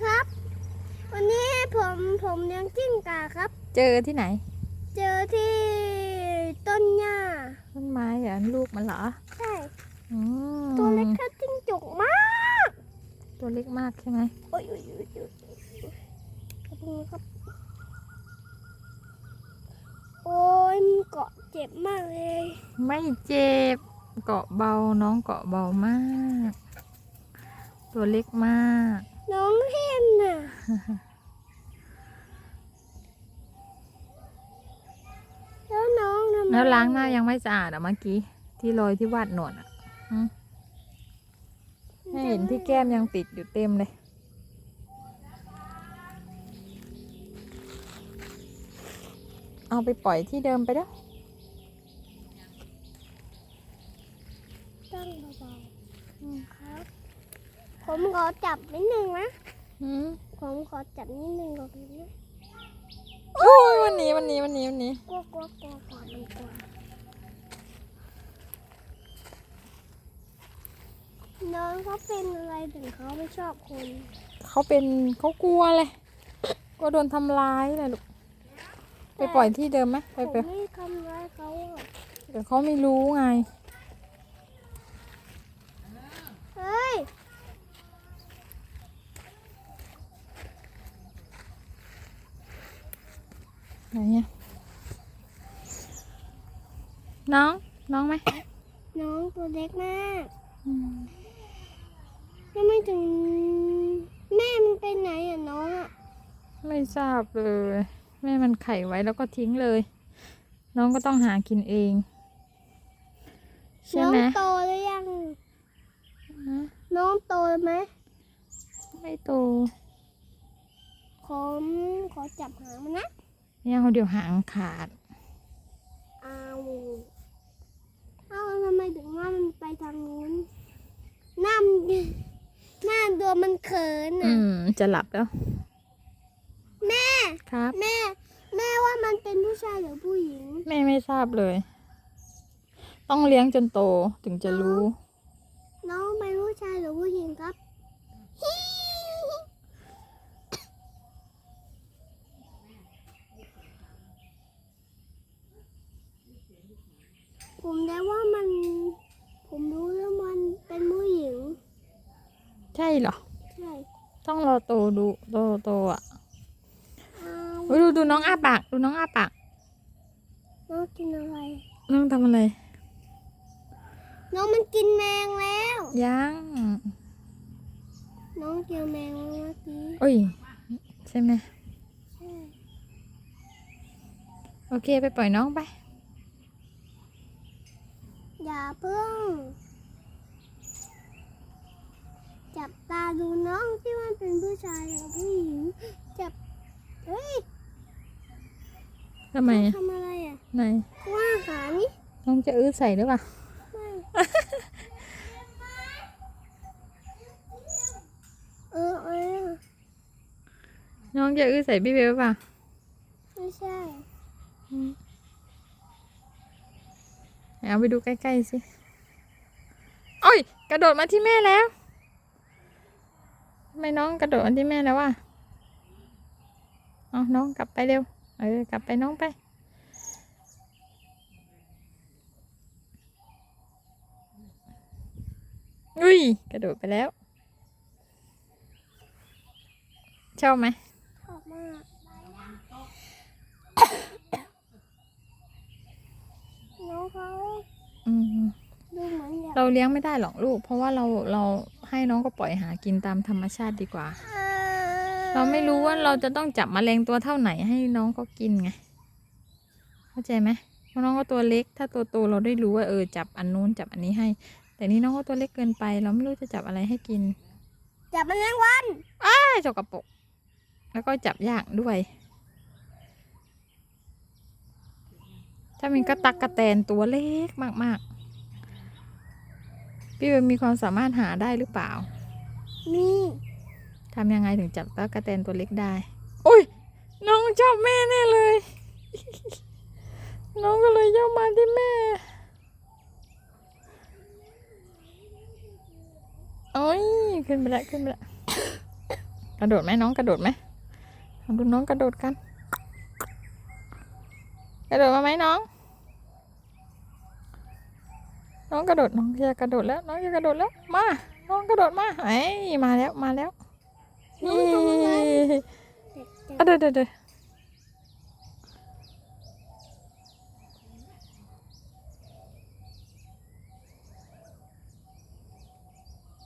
ครับ วันนี้ผมผมเลี้ยงจิ้งก่าครับ เจอที่ไหน เจอที่ต้นหญ้าต้นไม้เหรอลูกมันเหรอใช่อืมตัวเล็กแค่จิ้งจกมากตัวเล็กมากใช่ไหมโอ้ยโอ้ยโอ้ยโอ้ยขอบคุณครับ โอ้ยมันเกาะเจ็บมากเลยไม่เจ็บเกาะเบาน้องเกาะเบามาก ตัวเล็กมาก น้องเห็นน่ะ แล้วน้องทำไมแล้วล้างหน้ายังไม่สะอาดอะเมื่อกี้ ที่รอยที่วาดหนวดอะหืมให้เห็นที่แก้มยังติดอยู่เต็มเลย เอาไปปล่อยที่เดิมไปแล้ว ตั้งเบาๆครับ ผมขอจับนิดนึงนะ หืมผมขอจับนิดนึงก่อนนะโอ้ยวันนี้วันนี้วันนี้วันนี้ กลัวกลัวกลัวกลัวมันกลัวน้องเขาเป็นอะไรถึงเขาไม่ชอบคนเขาเป็นเขากลัวเลยกลัวโดนทำร้ายเลยลูก ไปปล่อยที่เดิมไหมไปผมไปไม่ทำร้ายเขาอะ เดี๋ยวเขาไม่รู้ไง เฮ้ย ไหนเนี่ยน้อง น้องไหมน้องตัวเล็กมากอืมแล้วไม่ถึงแม่มันไปไหนอะน้องอะไม่ทราบเลย แม่มันไข่ไว้แล้วก็ทิ้งเลย น้องก็ต้องหากินเองใช่น้องไหมโตหรือยังฮะน้องโตไหมไม่โต ขอขอจับหางมันนะ เนี่ยเดี๋ยวหางขาดอ้าวอ้าวทำไมถึงว่ามันไปทางนู้นหน้ามันหน้าตัวมันเขินอือะ ม จะหลับแล้ว แม่ ครับ แม่ แม่ว่ามันเป็นผู้ชายหรือผู้หญิง แม่ไม่ทราบเลย ต้องเลี้ยงจนโตถึงจะรู้ น้องเป็นผู้ชายหรือผู้หญิงครับ ผมได้ว่ามัน ผมรู้แล้วมันเป็นผู้หญิง ใช่เหรอ ใช่ต้องรอโตดูโตโตอะอ้าวเฮ้ยดูดูน้องอ้าปาก ดูน้องอ้าปาก น้องกินอะไร น้องทำอะไร น้องมันกินแมงแล้ว ยัง น้องเจอแมงเมื่อกี้โอ้ย ใช่ไหม ใช่ โอเค ไปปล่อยน้องไปอย่าเพิ่ง จับตาดูน้องที่ว่าเป็นผู้ชายหรือผู้หญิง จับ เฮ้ยทำไมทำอะไรอะไหนว่าหานี่น้องจะอื้อใส่หรือเปล่าไม่เออเออน้องจะอื้อใส่พี่เบลหรือเปล่า ไม่ใช่ เอาไปดูใกล้ๆสิโอ้ย กระโดดมาที่แม่แล้วทำไมน้องกระโดดมาที่แม่แล้ววะเอาน้องกลับไปเร็ว เออ กลับไปน้องไป อุ้ย กระโดดไปแล้ว ชอบไหมชอบมากน้องเขา อืม ดู เหมือนอยากเราเลี้ยงไม่ได้หรอกลูก เพราะว่าเราเราให้น้องก็ปล่อยหากินตามธรรมชาติดีกว่า เราไม่รู้ว่าเราจะต้องจับแมลงตัวเท่าไหนให้น้องเขากินไง เข้าใจไหมเพราะน้องก็ตัวเล็ก ถ้าตัวโตเราได้รู้ว่าเออจับอันนู้นจับอันนี้ให้ แต่นี่น้องก็ตัวเล็กเกินไป เราไม่รู้จะจับอะไรให้กิน จับมันแมงวันใช่จกกระปรกแล้วก็จับยากด้วย ถ้าเป็นกระตักกระแตนตัวเล็กมากๆ พี่เบลมีความสามารถหาได้หรือเปล่า มีทำยังไงถึงจับตะกะแตนตัวเล็กได้ อุ้ย น้องชอบแม่แน่เลย น้องก็เลยย่อมาที่แม่โอ้ย ขึ้นไปแล้วขึ้นไปแล้วกระโดดไหมน้องกระโดดไหมเอาดูน้องกระโดดกัน กระโดดมาไหมน้อง น้องกระโดดน้องจะกระโดดแล้ว น้องจะกระโดดแล้ว มา น้องกระโดดมาไอ้ยมาแล้วมาแล้วน้องทำอะไรเอ้ยเด็กอะเดี๋ยวเดี๋ยวเดี๋ยว